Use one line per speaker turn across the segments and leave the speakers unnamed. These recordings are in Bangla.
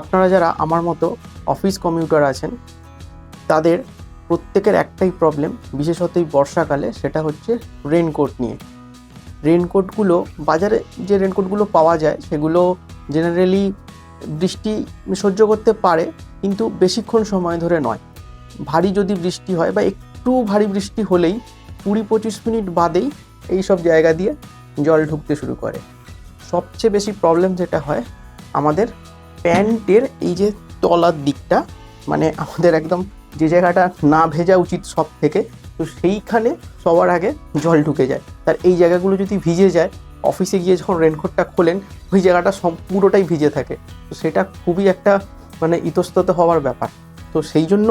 আপনারা যারা আমার মতো অফিস কমিউটার আছেন, তাদের প্রত্যেকের একটাই প্রবলেম বিশেষত এই বর্ষাকালে, সেটা হচ্ছে রেনকোট নিয়ে। রেনকোটগুলো বাজারে যে রেনকোটগুলো পাওয়া যায়, সেগুলো জেনারেলি বৃষ্টি সহ্য করতে পারে, কিন্তু বেশিক্ষণ সময় ধরে নয়। ভারী যদি বৃষ্টি হয় বা একটু ভারী বৃষ্টি হলেই কুড়ি পঁচিশ মিনিট বাদেই এই সব জায়গা দিয়ে জল ঢুকতে শুরু করে। সবচেয়ে বেশি প্রবলেম যেটা হয় আমাদের প্যান্টের এই যে তলার দিকটা মানে আমাদের একদম যে জায়গাটা না ভেজা উচিত সব থেকে তো সেইখানে সবার আগে জল ঢুকে যায়। তার এই জায়গাগুলো যদি ভিজে যায়, অফিসে গিয়ে যখন রেনকোটটা খোলেন, ওই জায়গাটা পুরোটাই ভিজে থাকে। তো সেটা খুবই একটা মানে ইতস্তত হওয়ার ব্যাপার। তো সেই জন্য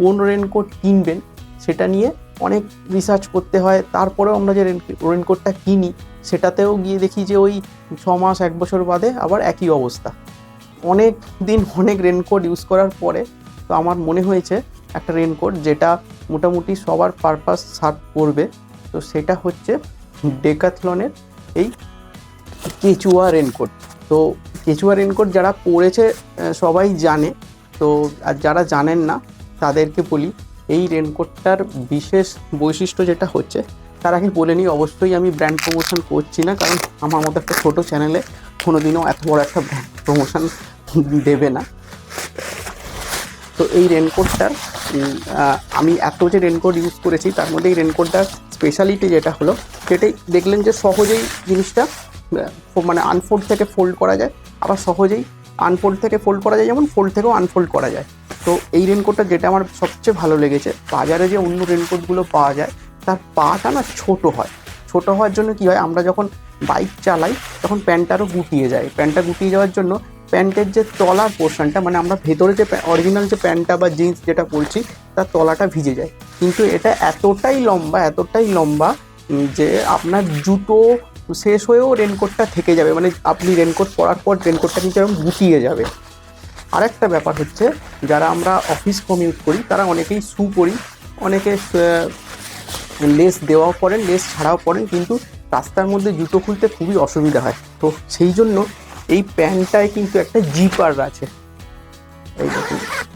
কোন রেনকোট কিনবেন, সেটা নিয়ে অনেক রিসার্চ করতে হয়। তারপরেও আমরা যে রেনকোটটা কিনি, সেটাতেও গিয়ে দেখি যে ওই ছ মাস, এক বছর বাদে আবার একই অবস্থা। অনেক দিন অনেক রেনকোট ইউজ করার পরে তো আমার মনে হয়েছে একটা রেনকোট যেটা মোটামুটি সবার পারপাস সার্ভ করবে। তো সেটা হচ্ছে ডেকাথলনের এই কেচুয়া রেনকোট তো কেচুয়া রেনকোট যারা আহ, সবাই জানে। তো আর যারা জানেন না তাদেরকে বলি এই রেনকোটটার বিশেষ বৈশিষ্ট্য যেটা হচ্ছে তার আগে বলে নিই অবশ্যই আমি ব্র্যান্ড প্রমোশন করছি না কারণ আমার মতো একটা ছোটো চ্যানেলে কোনোদিনও এত বড় একটা ব্র্যান্ড প্রমোশন দেবে না। তো এই রেনকোটটার আমি এত যে রেনকোট ইউজ করেছি, তার মধ্যে এই রেনকোটটার স্পেশালিটি যেটা হলো, সেটাই দেখলেন যে সহজেই জিনিসটা মানে আনফোল্ড থেকে ফোল্ড করা যায়, আবার সহজেই আনফোল্ড থেকে ফোল্ড করা যায়, যেমন ফোল্ড থেকেও আনফোল্ড করা যায়। তো এই রেনকোটটা যেটা আমার সবচেয়ে ভালো লেগেছে, বাজারে যে অন্য রেনকোটগুলো পাওয়া যায়, তার পাটা না ছোট হয়। ছোট হওয়ার জন্য কি হয়, আমরা যখন বাইক চালাই, তখন প্যান্টটা আরও গুটিয়ে যায়। প্যান্টটা গুটিয়ে যাওয়ার জন্য প্যান্টের যে তলার পোর্শনটা মানে আমরা ভেতরে যে অরিজিনাল যে প্যান্টটা বা জিন্স যেটা পরছি, তার তলাটা ভিজে যায়। কিন্তু এটা এতটাই লম্বা এতটাই লম্বা যে আপনার জুতো শেষ হয়েও রেনকোটটা থেকে যাবে। মানে আপনি রেনকোট পরার পর রেনকোটটা কিন্তু এরকম গুটিয়ে যাবে। আরেকটা ব্যাপার হচ্ছে, যারা আমরা অফিস কমিউট করি, তারা অনেকেই শু পরি, অনেকে লেস দেওয়াও পড়েন লেস ছাড়াও পড়েন কিন্তু রাস্তার মধ্যে জুতো খুলতে খুবই অসুবিধা হয়। তো সেই জন্য এই প্যান্টটায় কিন্তু একটা জিপার আছে।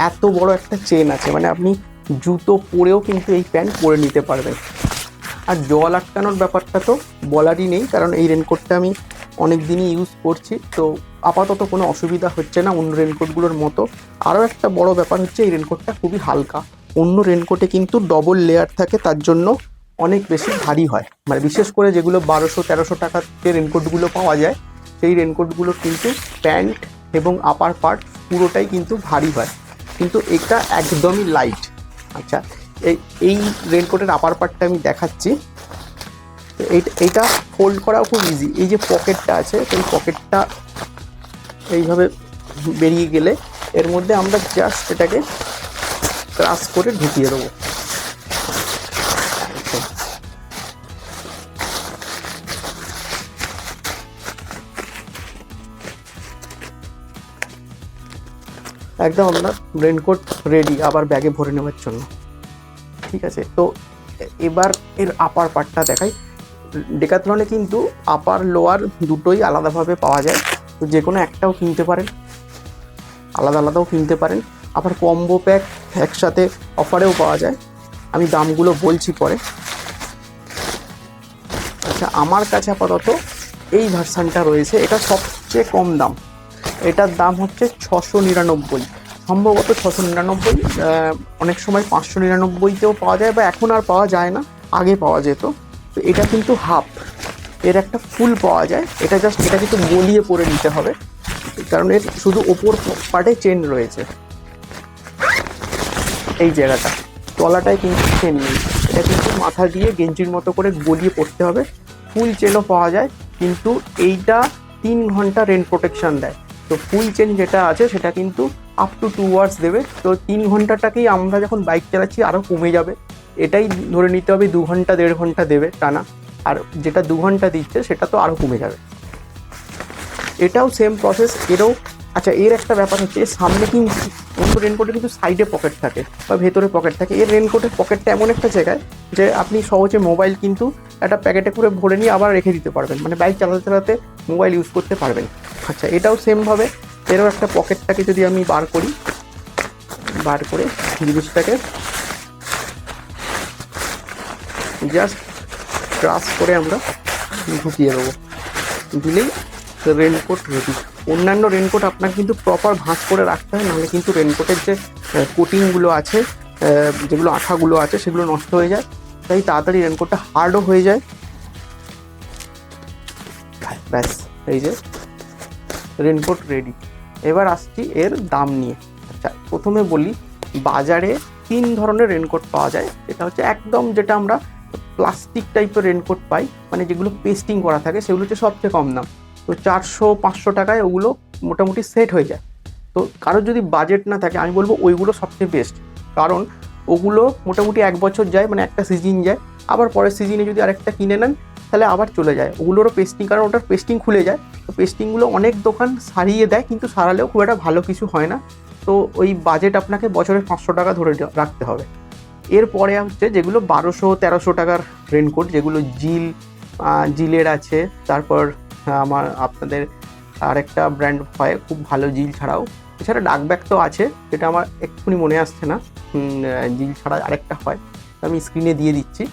এত বড় একটা চেন আছে মানে আপনি জুতো পরেও কিন্তু এই প্যান্ট পরে নিতে পারবেন। আর জল আটকানোর ব্যাপারটা তো বলারই নেই, কারণ এই রেনকোটটা আমি অনেক দিনই ইউজ করছি, তো আপাতত কোনো অসুবিধা হচ্ছে না অন্য রেনকোটগুলোর মতো। আরও একটা বড় ব্যাপার হচ্ছে, এই রেনকোটটা খুবই হালকা। অন্য রেনকোটে কিন্তু ডবল লেয়ার থাকে, তার জন্য অনেক বেশি ভারী হয়। মানে বিশেষ করে যেগুলো বারোশো, তেরোশো টাকাতে রেনকোটগুলো পাওয়া যায় সেই রেনকোটগুলো কিন্তু প্যান্ট এবং আপার পার্ট পুরোটাই কিন্তু ভারী হয়। কিন্তু এটা একদমই লাইট আচ্ছা এই এই রেনকোটের আপার পার্টটা আমি দেখাচ্ছি। তো এই- এইটা ফোল্ড করাও খুব ইজি এই যে পকেটটা আছে, সেই পকেটটা এইভাবে বেরিয়ে গেলে এর মধ্যে আমরা জাস্ট এটাকে ক্রাশ করে ঢুকিয়ে দেবো। একদম আপনার রেনকোট রেডি আবার ব্যাগে ভরে নেওয়ার জন্য। ঠিক আছে? তো এবার এর আপার পার্টটা দেখাই। ডেকাথলনে কিন্তু আপার লোয়ার দুটোই আলাদাভাবে পাওয়া যায়। তো যে কোনো একটাও কিনতে পারেন। আলাদা আলাদাও কিনতে পারেন। আবার কম্বো প্যাক একসাথে অফারেও পাওয়া যায়। আমি দামগুলো বলছি পরে। আচ্ছা আমার কাছে আপাতত এই ভার্সানটা রয়েছে। এটা সবচেয়ে কম দাম। এটার দাম হচ্ছে ছশো নিরানব্বই। সম্ভবত ছশো নিরানব্বই অনেক সময় পাঁচশো নিরানব্বইতেও পাওয়া যায় বা এখন আর পাওয়া যায় না, আগে পাওয়া যেত। তো এটা কিন্তু হাফ। এর একটা ফুল পাওয়া যায়। এটা জাস্ট এটা কিন্তু গলিয়ে পরে নিতে হবে। কারণ এর শুধু ওপর পার্টে চেন রয়েছে। এই জায়গাটা। তলাটায় কিন্তু চেন নেই। এটা কিন্তু মাথা দিয়ে গেঞ্জির মতো করে গলিয়ে পড়তে হবে। ফুল চেনও পাওয়া যায়। কিন্তু এইটা তিন ঘণ্টা রেন প্রোটেকশন দেয়। তো ফুল চেন যেটা আছে, সেটা কিন্তু আপ টু টু আওয়ার্স দেবে। তো তিন ঘন্টাটাকেই আমরা যখন বাইক চালাচ্ছি আরও কমে যাবে। এটাই ধরে নিতে হবে, দু ঘণ্টা, দেড় ঘণ্টা দেবে টানা। আর যেটা দু ঘণ্টা দিচ্ছে, সেটা তো আরও কমে যাবে। এটাও সেম প্রসেস এরও আচ্ছা এর একটা ব্যাপার হচ্ছে সামনে কিন্তু অন্য রেনকোটে কিন্তু সাইডে পকেট থাকে বা ভেতরে পকেট থাকে। এর রেনকোটের পকেটটা এমন একটা জায়গায় যে আপনি সহজে মোবাইল কিন্তু একটা প্যাকেটে করে ভরে নিয়ে আবার রেখে দিতে পারবেন। মানে বাইক চালাতে চালাতে মোবাইল ইউজ করতে পারবেন। আচ্ছা এটাও সেমভাবে এরও একটা পকেটটাকে যদি আমি বার করি, বার করে জিনিসটাকে জাস্ট ক্রাশ করে আমরা ঢুকিয়ে দেবো। দিলেই রেনকোট রেডি অন্যান্য রেনকোট আপনাকে কিন্তু প্রপার ভাঁজ করে রাখতে হয়, নাহলে কিন্তু রেনকোটের যে কোটিংগুলো আছে যেগুলো আঠাগুলো আছে, সেগুলো নষ্ট হয়ে যায়। তাই তাড়াতাড়ি রেনকোটটা হার্ডও হয়ে যায়। ব্যাস, এই যে রেনকোট রেডি এবার আসছি এর দাম নিয়ে। আচ্ছা প্রথমে বলি, বাজারে তিন ধরনের রেনকোট পাওয়া যায়। এটা হচ্ছে একদম যেটা আমরা প্লাস্টিক টাইপের রেনকোট পাই মানে যেগুলো পেস্টিং করা থাকে, সেগুলো হচ্ছে সবচেয়ে কম দাম। তো চারশো, পাঁচশো টাকায় ওগুলো মোটামুটি সেট হয়ে যায়। তো কারোর যদি বাজেট না থাকে, আমি বলব ওইগুলো সবচেয়ে বেস্ট কারণ ওগুলো মোটামুটি এক বছর যায় মানে একটা সিজন যায়। আবার পরের সিজনে যদি আরেকটা কিনে নেন, তাহলে আবার চলে যায়। ওগুলোরও পেস্টিং কারণ ওটার পেস্টিং খুলে যায়। তো পেস্টিংগুলো অনেক দোকান সারিয়ে দেয়, কিন্তু সারালেও খুব একটা ভালো কিছু হয় না। তো ওই বাজেট আপনাকে বছরে পাঁচশো টাকা ধরে রাখতে হবে। এরপরে হচ্ছে যেগুলো বারোশো, তেরোশো টাকার রেনকোট যেগুলো জিল জিলের আছে, তারপর আমার আপনাদের আরেকটা ব্র্যান্ড হয়, খুব ভালো জিল ছাড়াও। এছাড়া ডাক ব্যাগ তো আছে, যেটা আমার এক্ষুনি মনে আসছে না। জিল ছাড়া আরেকটা হয়, আমি স্ক্রিনে দিয়ে দিচ্ছি।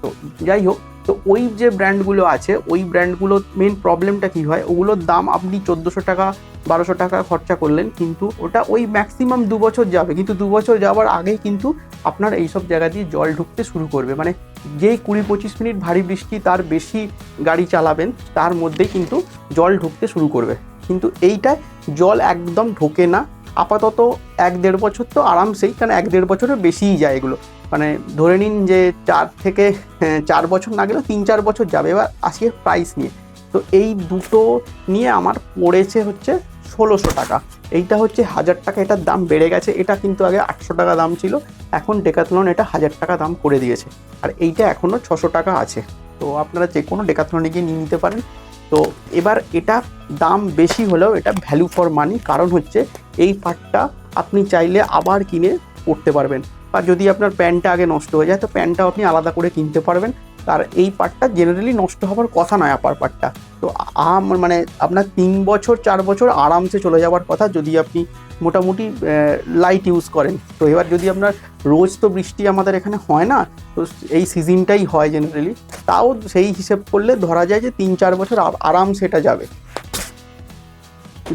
তো যাই হোক তো ওই যে ব্র্যান্ডগুলো আছে, ওই ব্র্যান্ডগুলো মেন প্রবলেমটা কী হয়? ওগুলোর দাম আপনি চোদ্দোশো টাকা, বারোশো টাকা খরচা করলেন, কিন্তু ওটা ওই ম্যাক্সিমাম দু বছর যাবে। কিন্তু দু বছর যাওয়ার আগেই কিন্তু আপনার এইসব জায়গা দিয়ে জল ঢুকতে শুরু করবে। মানে যেই কুড়ি পঁচিশ মিনিট ভারী বৃষ্টি তার বেশি গাড়ি চালাবেন, তার মধ্যেই কিন্তু জল ঢুকতে শুরু করবে। কিন্তু এইটায় জল একদম ঢোকে না। আপাতত এক দেড় বছর তো আরামসেই, কারণ এক দেড় বছরের বেশিই যায় এগুলো। মানে ধরে নিন যে চার থেকে হ্যাঁ, চার বছর না গেলেও তিন চার বছর যাবে। এবার আসি প্রাইস নিয়ে। তো এই দুটো নিয়ে আমার পড়েছে হচ্ছে ষোলোশো টাকা। এইটা হচ্ছে হাজার টাকা এটার দাম বেড়ে গেছে। এটা কিন্তু আগে আটশো টাকা দাম ছিল এখন ডেকাথলন এটা হাজার টাকা দাম করে দিয়েছে। আর এইটা এখনও ছশো টাকা আছে। তো আপনারা যে কোনো ডেকাথলনে গিয়ে নিয়ে নিতে পারেন। তো এবার এটা দাম বেশি হলেও এটা ভ্যালু ফর মানি কারণ হচ্ছে এই পার্টটা আপনি চাইলে আবার কিনে পড়তে পারবেন। বা যদি আপনার প্যান্টটা আগে নষ্ট হয়ে যায়, তো প্যান্টটাও আপনি আলাদা করে কিনতে পারবেন। আর এই পার্টটা জেনারেলি নষ্ট হওয়ার কথা নয় আপার পার্টটা তো আম মানে আপনার তিন বছর, চার বছর আরামসে চলে যাওয়ার কথা যদি আপনি মোটামুটি লাইট ইউজ করেন। তো এবার যদি আপনার রোজ তো বৃষ্টি আমাদের এখানে হয় না, তো এই সিজনটাই হয় জেনারেলি তাও সেই হিসেব করলে ধরা যায় যে তিন, চার বছর আরামসে এটা যাবে।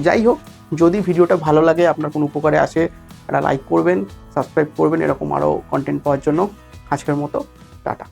যাই হোক, যদি ভিডিওটা ভালো লাগে, আপনার কোনো উপকারে আসে, একটা লাইক করবেন। সাবস্ক্রাইব করবেন এরকম আরও কন্টেন্ট পাওয়ার জন্য। আজকের মতো টাটা।